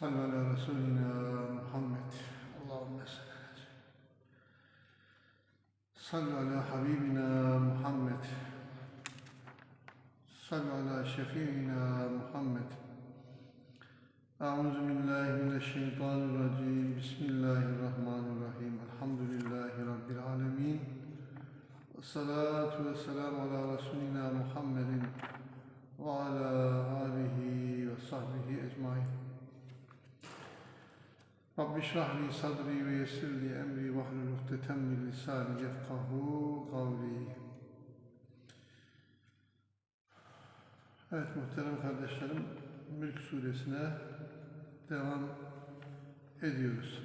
Salli ala Resulina Muhammed. Allahümme salli Salli ala Habibina Muhammed. Salli ala Şefiina Muhammed. Euzu billahi mineşşeytanirracim. Bismillahirrahmanirrahim. Elhamdülillahi rabbil alamin. Salatu ve selam ala Resulina Muhammedin ve ala alihi ve sahbihi ecmaîn. Rabbi şrahli sadri ve yessirli emri ve hlul ukdeten min lisani yefkahu kavli. Evet muhterem kardeşlerim, Mülk suresine devam ediyoruz.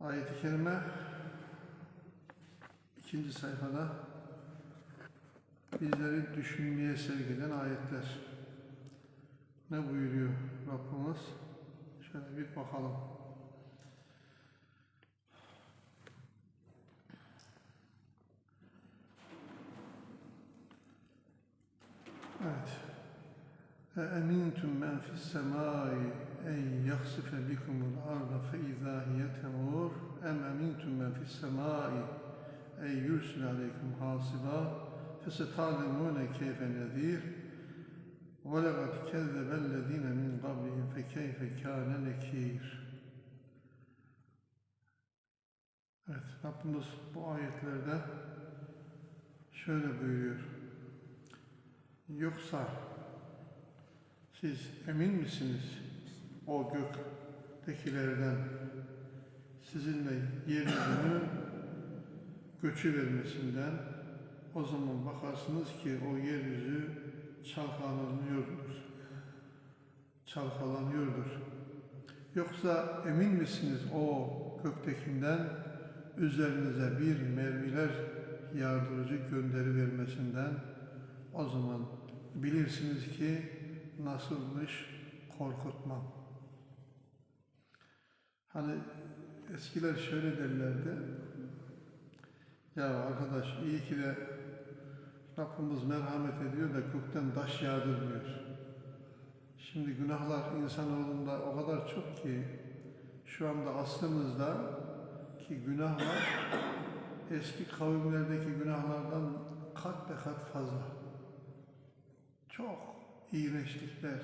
Ayet-i kerime ikinci sayfada bizleri düşünmeye sevk eden ayetler. Ne buyuruyor Rabbimiz? Bir bakalım. Evet. أأمنتم من في السماء أن يخسف بكم الأرض فإذا هي تمور أم أمنتم من في السماء أن يرسل عليكم حاصبا فستعلمون كيف نذير ولقد كذب الذين من قبلهم فكيف كان نكير Evet, Rabbimiz bu ayetlerde şöyle buyuruyor. Yoksa siz emin misiniz o göktekilerden sizinle yeryüzünü göçü vermesinden o zaman bakarsınız ki o yeryüzü çalkalanıyordur. Çalkalanıyordur. Yoksa emin misiniz o göktekinden üzerinize bir mermiler yardırıcı gönderi vermesinden o zaman bilirsiniz ki nasılmış korkutmam. Hani eskiler şöyle derlerdi. Ya arkadaş iyi ki de Rabbimiz merhamet ediyor da gökten taş yağdırmıyor. Şimdi günahlar insanoğlunda o kadar çok ki şu anda aslımızda ki günahlar eski kavimlerdeki günahlardan kat be kat fazla. Çok iğrençlikler,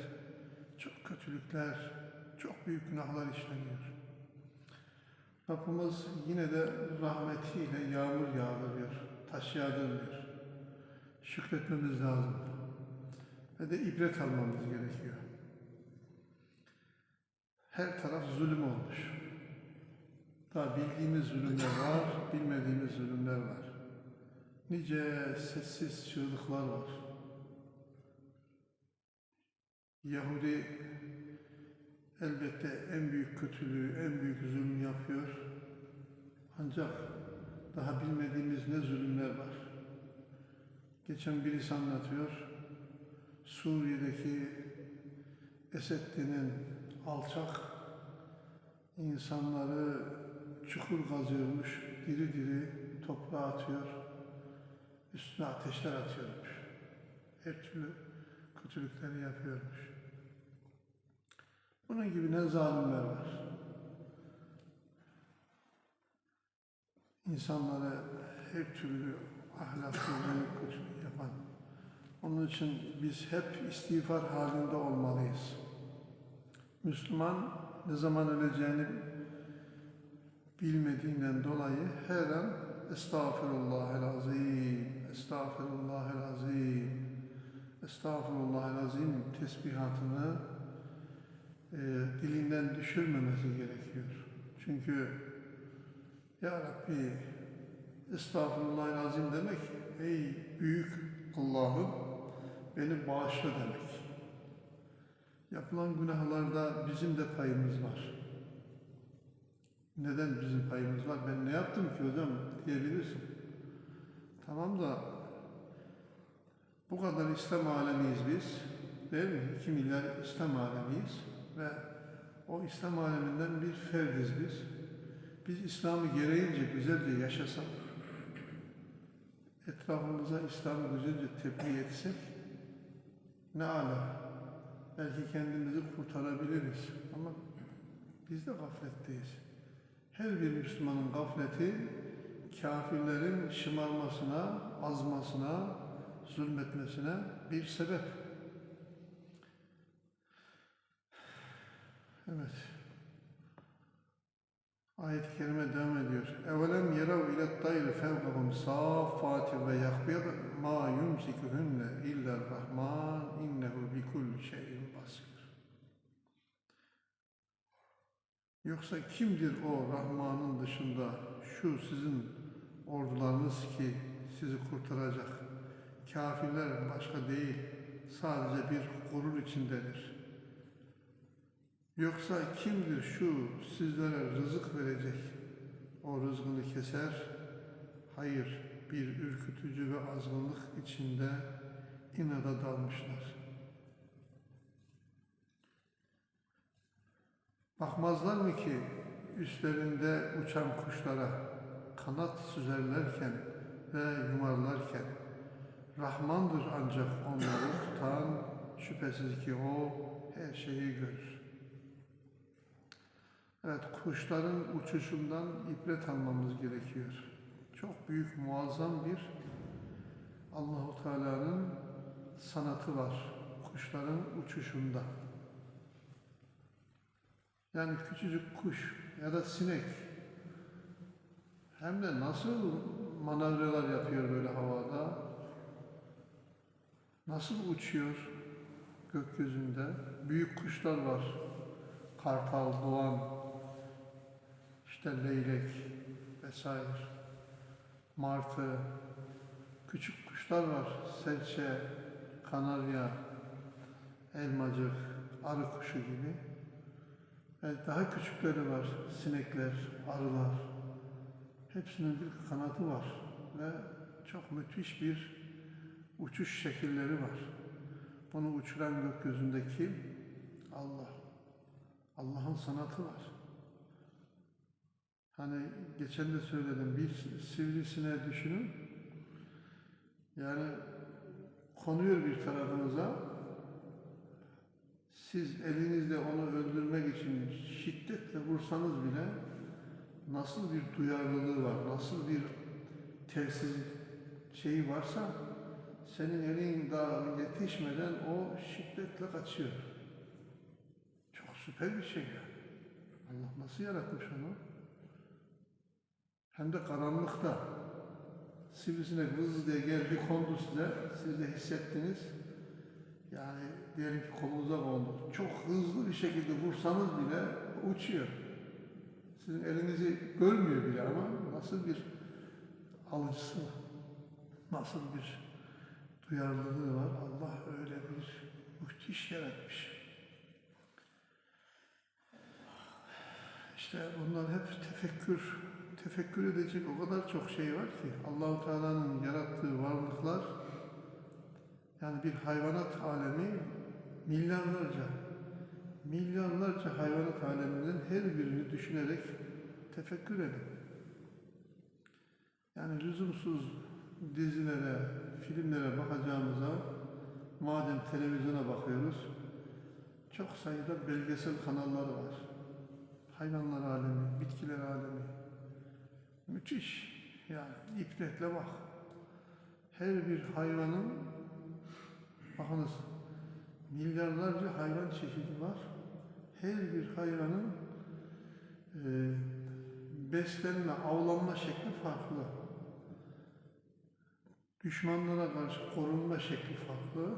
çok kötülükler, çok büyük günahlar işleniyor. Rabbimiz yine de rahmetiyle yağmur yağdırıyor, taş yağdırmıyor. Şükretmemiz lazım. Ve de ibret almamız gerekiyor. Her taraf zulüm olmuş. Daha bildiğimiz zulümler var, bilmediğimiz zulümler var. Nice sessiz çığlıklar var. Yahudi elbette en büyük kötülüğü, en büyük zulüm yapıyor. Ancak daha bilmediğimiz ne zulümler var. Geçen birisi anlatıyor. Suriye'deki Esed denen alçak insanları çukur kazıyormuş, diri diri toprağa atıyor, üstüne ateşler atıyormuş. Her türlü kötülükleri yapıyormuş. Bunun gibi ne zalimler var. İnsanlara her türlü ahlaksızlığı, kötülük. Onun için biz hep istiğfar halinde olmalıyız. Müslüman ne zaman öleceğini bilmediğinden dolayı her an Estağfirullahel azim, Estağfirullahel azim, Estağfirullahel azim tesbihatını e, dilinden düşürmemesi gerekiyor. Çünkü Ya Rabbi Estağfirullahel azim demek ey büyük Allah'ım beni bağışla demek. Yapılan günahlarda bizim de payımız var. Neden bizim payımız var? Ben ne yaptım ki hocam diyebilirsin. Tamam da bu kadar İslam alemiyiz biz. Değil mi? 2 milyar İslam alemiyiz ve o İslam aleminden bir ferdiz biz. Biz İslam'ı gereğince güzelce yaşasak, etrafımıza İslam'ı güzelce tebliğ etsek ne ala. belki kendimizi kurtarabiliriz. Ama biz de gafletteyiz. Her bir Müslümanın gafleti kafirlerin şımarmasına, azmasına, zulmetmesine bir sebep. Evet. Ayet-i kerime devam ediyor. Evelem yerav ile tayri fevkahum saffati ve yakbir ma yumsikuhunne illa rahman innehu bi kulli şeyin basir. Yoksa kimdir o Rahman'ın dışında şu sizin ordularınız ki sizi kurtaracak? Kafirler başka değil, sadece bir gurur içindedir. Yoksa kimdir şu sizlere rızık verecek? O rızkını keser. Hayır, bir ürkütücü ve azgınlık içinde inada dalmışlar. Bakmazlar mı ki üstlerinde uçan kuşlara kanat süzerlerken ve yumarlarken Rahmandır ancak onları tutan şüphesiz ki o her şeyi görür. Evet kuşların uçuşundan ibret almamız gerekiyor. Çok büyük muazzam bir Allahu Teala'nın sanatı var kuşların uçuşunda. Yani küçücük kuş ya da sinek hem de nasıl manevralar yapıyor böyle havada, nasıl uçuyor gökyüzünde. Büyük kuşlar var, kartal, doğan, işte leylek vesaire, martı, küçük kuşlar var, serçe, kanarya, elmacık, arı kuşu gibi. Evet, daha küçükleri var. Sinekler, arılar. Hepsinin bir kanadı var. Ve çok müthiş bir uçuş şekilleri var. Bunu uçuran gökyüzünde kim? Allah. Allah'ın sanatı var. Hani geçen de söyledim. Bir sivrisine düşünün. Yani konuyor bir tarafınıza, siz elinizle onu öldürmek için şiddetle vursanız bile nasıl bir duyarlılığı var, nasıl bir telsiz şeyi varsa senin elin daha yetişmeden o şiddetle kaçıyor. Çok süper bir şey ya. Allah nasıl yaratmış onu? Hem de karanlıkta. Sivrisine hızlı diye geldi kondu size, siz de hissettiniz. Yani diyelim ki kolunuza kondu. Çok hızlı bir şekilde vursanız bile uçuyor. Sizin elinizi görmüyor bile ama nasıl bir alıcısı. Nasıl bir duyarlılığı var. Allah öyle bir müthiş yaratmış. İşte bunlar hep tefekkür, tefekkür edecek o kadar çok şey var ki Allahu Teala'nın yarattığı varlıklar yani bir hayvanat alemi milyarlarca, milyarlarca hayvanat aleminden her birini düşünerek tefekkür edin. Yani lüzumsuz dizilere, filmlere bakacağımıza madem televizyona bakıyoruz, çok sayıda belgesel kanalları var. Hayvanlar alemi, bitkiler alemi. Müthiş. Yani ibretle bak. Her bir hayvanın Bakınız, milyarlarca hayvan çeşidi var. Her bir hayvanın e, beslenme, avlanma şekli farklı. Düşmanlara karşı korunma şekli farklı.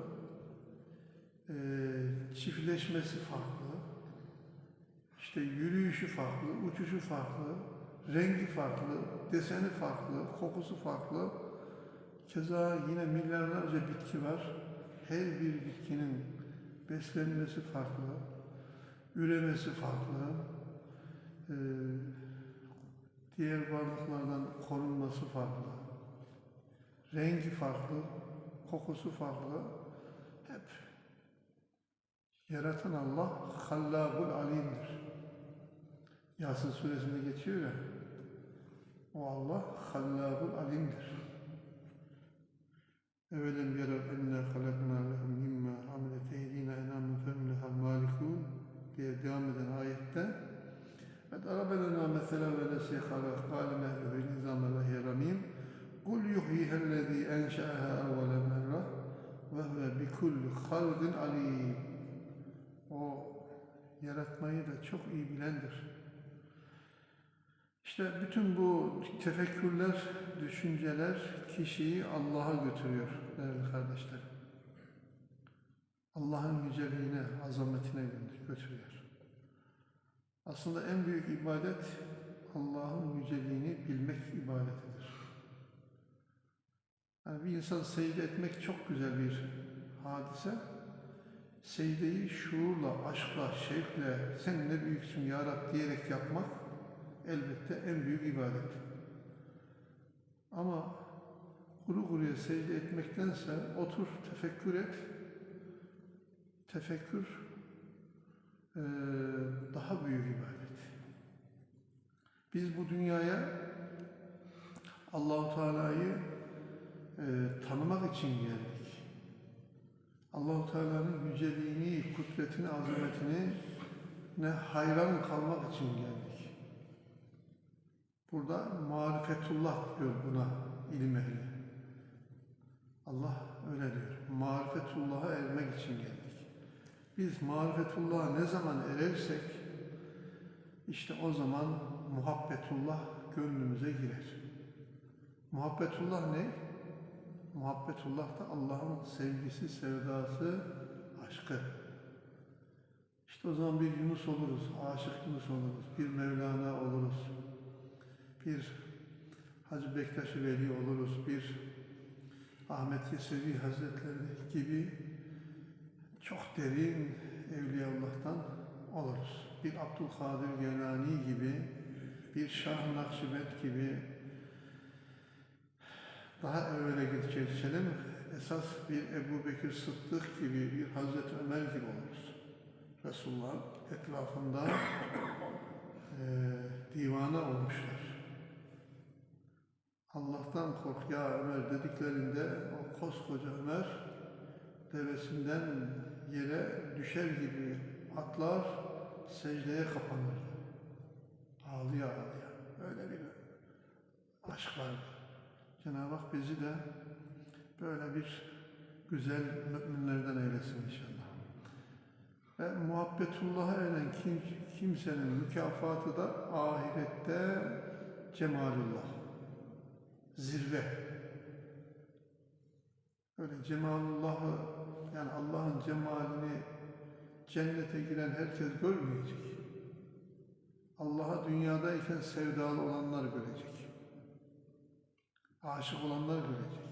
E, çiftleşmesi farklı. İşte yürüyüşü farklı, uçuşu farklı, rengi farklı, deseni farklı, kokusu farklı. Keza yine milyarlarca bitki var her bir bitkinin beslenmesi farklı, üremesi farklı, e, diğer varlıklardan korunması farklı, rengi farklı, kokusu farklı, hep yaratan Allah Hallabul Alim'dir. Yasin suresinde geçiyor ya, o Allah hallâbul alimdir. Evelem yarav enne halaknâ lehum mimmâ hamilet eydînâ enâmin fehumleha malikûn diye devam eden ayette Ed arabelena mesela ve le şeyhara kâle mehluhil izâme lehiye ramîm Kul yuhyihellezî enşe'eha evvele merra ve huve bikulli halgin alîm O yaratmayı da çok iyi bilendir. İşte bütün bu tefekkürler, düşünceler kişiyi Allah'a götürüyor değerli kardeşlerim. Allah'ın yüceliğine, azametine götürüyor. Aslında en büyük ibadet Allah'ın yüceliğini bilmek ibadetidir. Yani bir insan secde etmek çok güzel bir hadise. Secdeyi şuurla, aşkla, şevkle, sen ne büyüksün ya Rab diyerek yapmak elbette en büyük ibadet. Ama kuru kuruya secde etmektense otur, tefekkür et. Tefekkür eee, daha büyük ibadet. Biz bu dünyaya Allahu Teala'yı eee, tanımak için geldik. Allahu Teala'nın yüceliğini, kudretini, azametini ne hayran kalmak için geldik. Burada marifetullah diyor buna ilim ehli. Allah öyle diyor. Marifetullah'a ermek için geldik. Biz marifetullah'a ne zaman erersek işte o zaman muhabbetullah gönlümüze girer. Muhabbetullah ne? Muhabbetullah da Allah'ın sevgisi, sevdası, aşkı. İşte o zaman bir Yunus oluruz, aşık Yunus oluruz, bir Mevlana oluruz, bir Hacı Bektaş-ı Veli oluruz, bir Ahmet Yesevi Hazretleri gibi çok derin Evliyaullah'tan oluruz. Bir Abdülkadir Genani gibi, bir Şah Nakşibend gibi daha evvele geçelim. Esas bir Ebu Bekir Sıddık gibi, bir Hazreti Ömer gibi oluruz. Resulullah etrafında eee divana olmuşlar. Allah'tan kork ya Ömer dediklerinde o koskoca Ömer devesinden yere düşer gibi atlar secdeye kapanırdı. Ağlıya ağlıya. Öyle bir aşk vardı. Cenab-ı Hak bizi de böyle bir güzel müminlerden eylesin inşallah. Ve muhabbetullah'a eren kim, kimsenin mükafatı da ahirette cemalullah. Zirve. Öyle cemalullah'ı yani Allah'ın cemalini cennete giren herkes görmeyecek. Allah'a dünyadayken sevdalı olanlar görecek. Aşık olanlar görecek.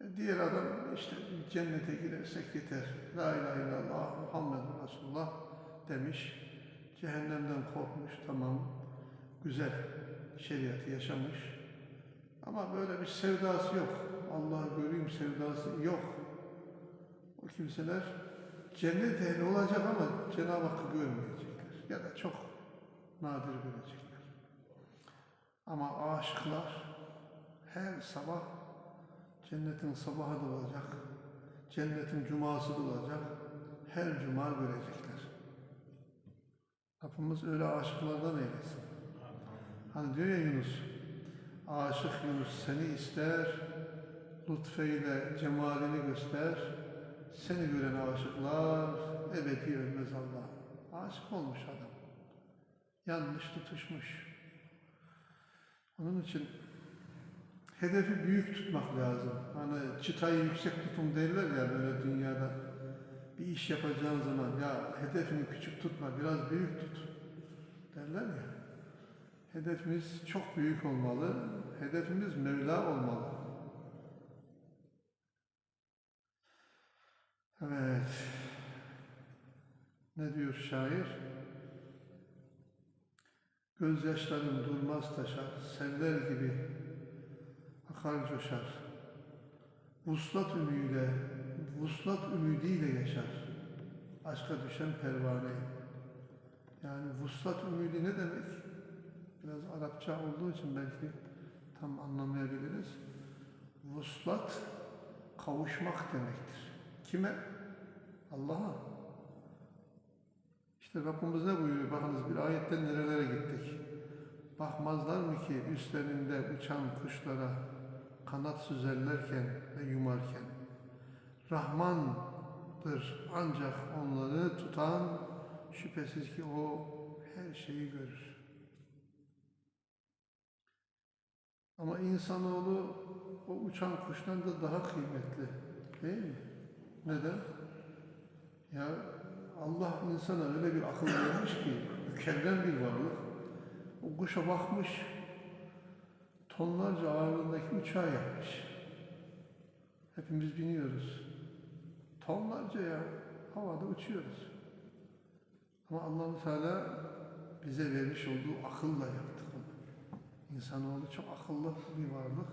E, Diğer adam işte cennete girersek yeter. La ilahe illallah Muhammed Resulullah demiş. Cehennemden korkmuş tamam. Güzel şeriatı yaşamış. Ama böyle bir sevdası yok. Allah'ı göreyim sevdası yok. O kimseler cennet ehli olacak ama Cenab-ı Hakk'ı görmeyecekler. Ya da çok nadir görecekler. Ama aşıklar her sabah cennetin sabahı da olacak. Cennetin cuması da olacak. Her cuma görecekler. Rabbimiz öyle aşıklardan eylesin. Hani diyor ya Yunus, aşık Yunus seni ister, lütfeyle cemalini göster, seni gören aşıklar ebedi ölmez Allah. Aşık olmuş adam. Yanlış tutuşmuş. Onun için hedefi büyük tutmak lazım. Hani çıtayı yüksek tutun derler ya böyle dünyada. Bir iş yapacağın zaman ya hedefini küçük tutma, biraz büyük tut derler ya. Hedefimiz çok büyük olmalı. Hedefimiz Mevla olmalı. Evet. Ne diyor şair? Gözyaşlarım durmaz taşar, seller gibi akar coşar. Vuslat ümiyle, vuslat ümidiyle yaşar. Aşka düşen pervaneyim. Yani vuslat ümidi ne demek? Biraz Arapça olduğu için belki tam anlamayabiliriz. Vuslat kavuşmak demektir. Kime? Allah'a. İşte Rabbimiz ne buyuruyor? Bakınız bir ayetten nerelere gittik. Bakmazlar mı ki üstlerinde uçan kuşlara kanat süzerlerken ve yumarken. Rahmandır ancak onları tutan şüphesiz ki o her şeyi görür. Ama insanoğlu o uçan kuştan da daha kıymetli. Değil mi? Neden? Ya Allah insana öyle bir akıl vermiş ki mükemmel bir varlık. O kuşa bakmış, tonlarca ağırlığındaki uçağı yapmış. Hepimiz biniyoruz. Tonlarca ya havada uçuyoruz. Ama allah Teala bize vermiş olduğu akılla onu. İnsanoğlu çok akıllı bir varlık.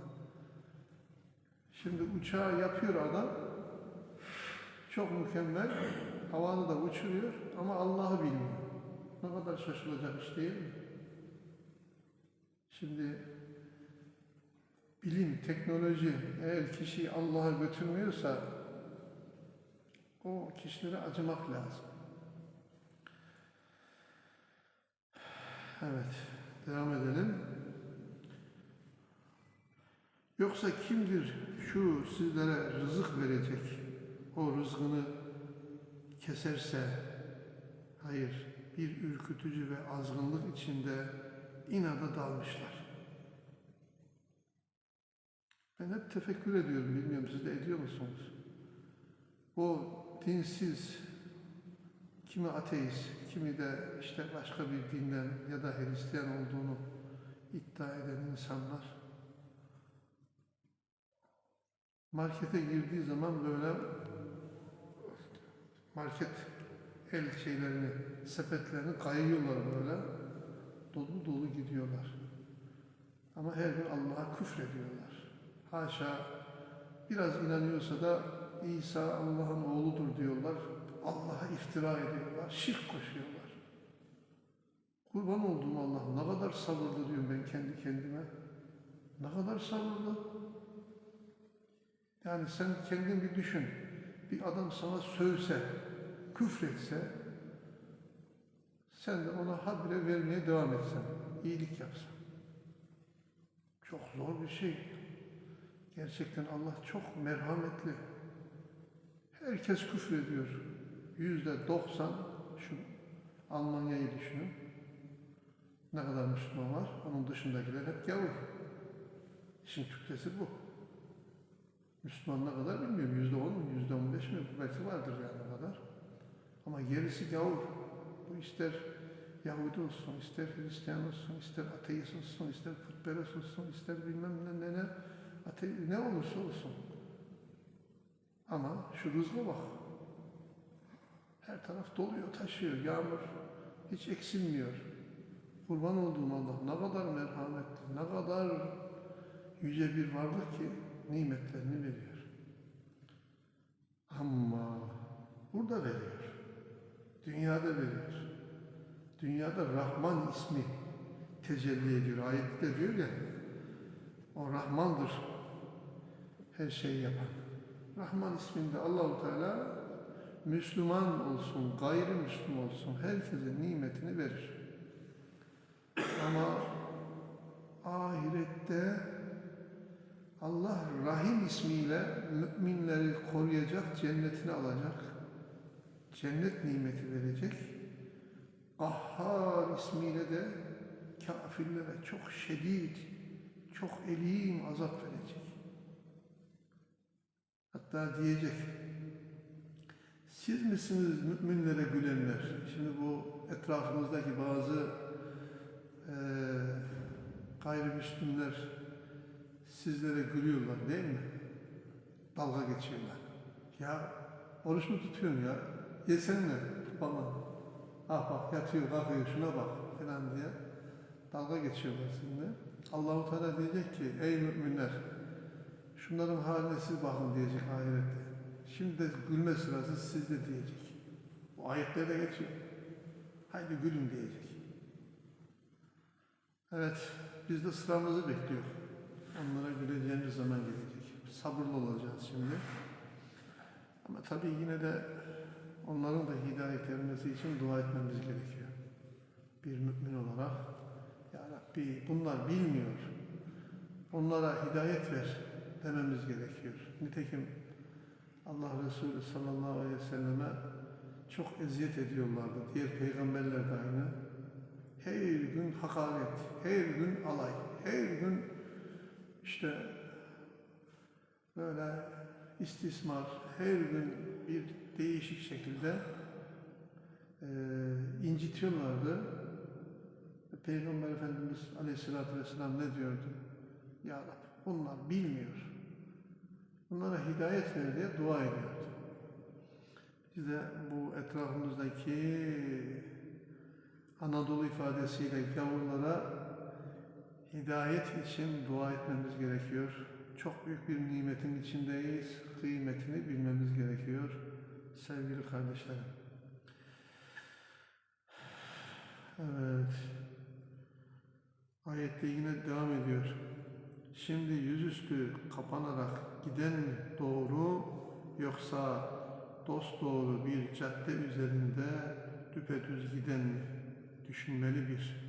Şimdi uçağı yapıyor adam, çok mükemmel, havada da uçuruyor ama Allah'ı bilmiyor. Ne kadar şaşılacak iş değil mi? Şimdi bilim, teknoloji eğer kişiyi Allah'a götürmüyorsa o kişilere acımak lazım. Evet, devam edelim. Yoksa kimdir şu sizlere rızık verecek, o rızkını keserse, hayır, bir ürkütücü ve azgınlık içinde inada dalmışlar. Ben hep tefekkür ediyorum, bilmiyorum siz de ediyor musunuz? O dinsiz, kimi ateist, kimi de işte başka bir dinden ya da Hristiyan olduğunu iddia eden insanlar markete girdiği zaman böyle market el şeylerini, sepetlerini kayıyorlar böyle. Dolu dolu gidiyorlar. Ama her gün Allah'a küfrediyorlar. Haşa biraz inanıyorsa da İsa Allah'ın oğludur diyorlar. Allah'a iftira ediyorlar. Şirk koşuyorlar. Kurban olduğum Allah ne kadar sabırlı diyorum ben kendi kendime. Ne kadar sabırlı. Yani sen kendin bir düşün. Bir adam sana sövse, küfretse, sen de ona habire vermeye devam etsen, iyilik yapsan. Çok zor bir şey. Gerçekten Allah çok merhametli. Herkes küfrediyor. Yüzde doksan, şu Almanya'yı düşünün. Ne kadar Müslüman var? Onun dışındakiler hep gavur. İşin Türkçesi bu. Müslüman ne kadar bilmiyorum. Yüzde on mu, yüzde on beş mi? Belki vardır yani o kadar. Ama gerisi gavur. Bu ister Yahudi olsun, ister Hristiyan olsun, ister ateist olsun, ister putperest olsun, ister bilmem ne ne ne, ate ne olursa olsun. Ama şu rızka bak. Her taraf doluyor, taşıyor, yağmur hiç eksilmiyor. Kurban olduğum Allah ne kadar merhametli, ne kadar yüce bir varlık ki nimetlerini veriyor. Ama burada veriyor. Dünyada veriyor. Dünyada Rahman ismi tecelli ediyor. Ayette diyor ya, o Rahmandır her şeyi yapan. Rahman isminde Allahu Teala Müslüman olsun, gayrimüslim olsun herkese nimetini verir. Ama ahirette Allah Rahim ismiyle müminleri koruyacak, cennetine alacak, cennet nimeti verecek. Kahhar ismiyle de kafirlere çok şiddet, çok elim azap verecek. Hatta diyecek, siz misiniz müminlere gülenler? Şimdi bu etrafımızdaki bazı eee gayrimüslimler sizlere gülüyorlar değil mi? Dalga geçiyorlar. Ya oruç mu tutuyorsun ya? Yesene bana. Ah bak yatıyor kalkıyor şuna bak falan diye dalga geçiyorlar şimdi. Allahu Teala diyecek ki ey müminler şunların haline siz bakın diyecek ahirette. Şimdi de gülme sırası sizde diyecek. Bu ayetlerde geçiyor. Haydi gülün diyecek. Evet, biz de sıramızı bekliyor. Onlara güleceğimiz zaman gelecek. Sabırlı olacağız şimdi. Ama tabii yine de onların da hidayet ermesi için dua etmemiz gerekiyor. Bir mümin olarak. Ya Rabbi bunlar bilmiyor. Onlara hidayet ver dememiz gerekiyor. Nitekim Allah Resulü sallallahu aleyhi ve selleme çok eziyet ediyorlardı. Diğer peygamberler de aynı. Her gün hakaret, her gün alay, her gün işte böyle istismar, her gün bir değişik şekilde eee incitiyorlardı. Peygamber Efendimiz Aleyhisselatü Vesselam ne diyordu? Ya Rabbi bunlar bilmiyor. Bunlara hidayet ver diye dua ediyordu. Biz de bu etrafımızdaki Anadolu ifadesiyle gavurlara hidayet için dua etmemiz gerekiyor. Çok büyük bir nimetin içindeyiz. Kıymetini bilmemiz gerekiyor sevgili kardeşlerim. Evet. Ayette yine devam ediyor. Şimdi yüzüstü kapanarak giden mi doğru yoksa dost doğru bir cadde üzerinde düpedüz giden mi? Düşünmeli bir.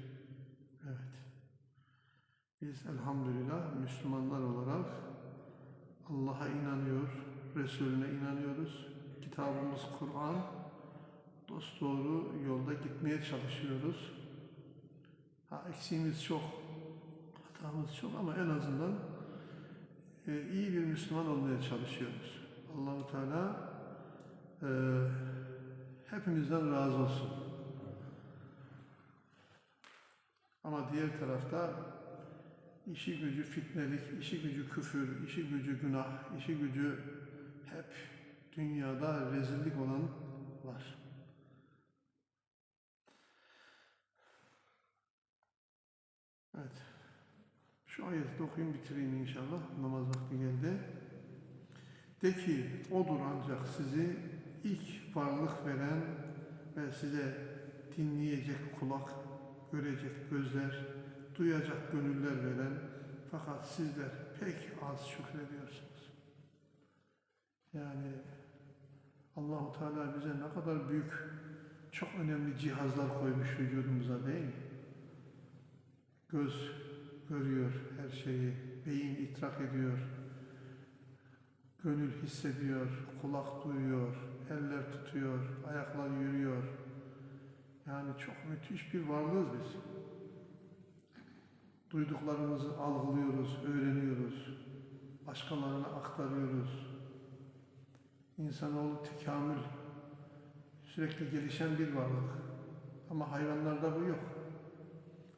Biz elhamdülillah Müslümanlar olarak Allah'a inanıyor, Resulüne inanıyoruz. Kitabımız Kur'an. Dost doğru yolda gitmeye çalışıyoruz. Ha, eksiğimiz çok, hatamız çok ama en azından e, iyi bir Müslüman olmaya çalışıyoruz. Allahu Teala e, hepimizden razı olsun. Ama diğer tarafta işi gücü fitnelik, işi gücü küfür, işi gücü günah, işi gücü hep dünyada rezillik olan var. Evet. Şu ayeti okuyayım bitireyim inşallah. Namaz vakti geldi. De ki odur ancak sizi ilk varlık veren ve size dinleyecek kulak, görecek gözler, duyacak gönüller veren fakat sizler pek az şükrediyorsunuz. Yani Allahu Teala bize ne kadar büyük, çok önemli cihazlar koymuş vücudumuza değil mi? Göz görüyor her şeyi, beyin idrak ediyor, gönül hissediyor, kulak duyuyor, eller tutuyor, ayaklar yürüyor. Yani çok müthiş bir varlığız biz. Duyduklarımızı algılıyoruz, öğreniyoruz, başkalarına aktarıyoruz. İnsanoğlu tekamül, sürekli gelişen bir varlık. Ama hayvanlarda bu yok.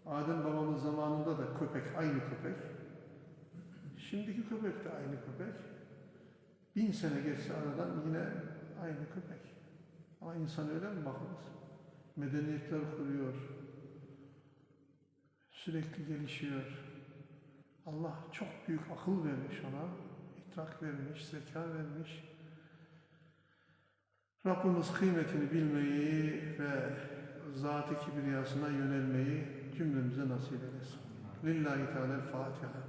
Adem babamız zamanında da köpek aynı köpek. Şimdiki köpek de aynı köpek. Bin sene geçse aradan yine aynı köpek. Ama insan öyle mi bakınız? Medeniyetler kuruyor. Sürekli gelişiyor. Allah çok büyük akıl vermiş ona. idrak vermiş, zeka vermiş. Rabbimiz kıymetini bilmeyi ve zat-ı kibriyasına yönelmeyi cümlemize nasip eylesin. Lillahi Teala Fatiha.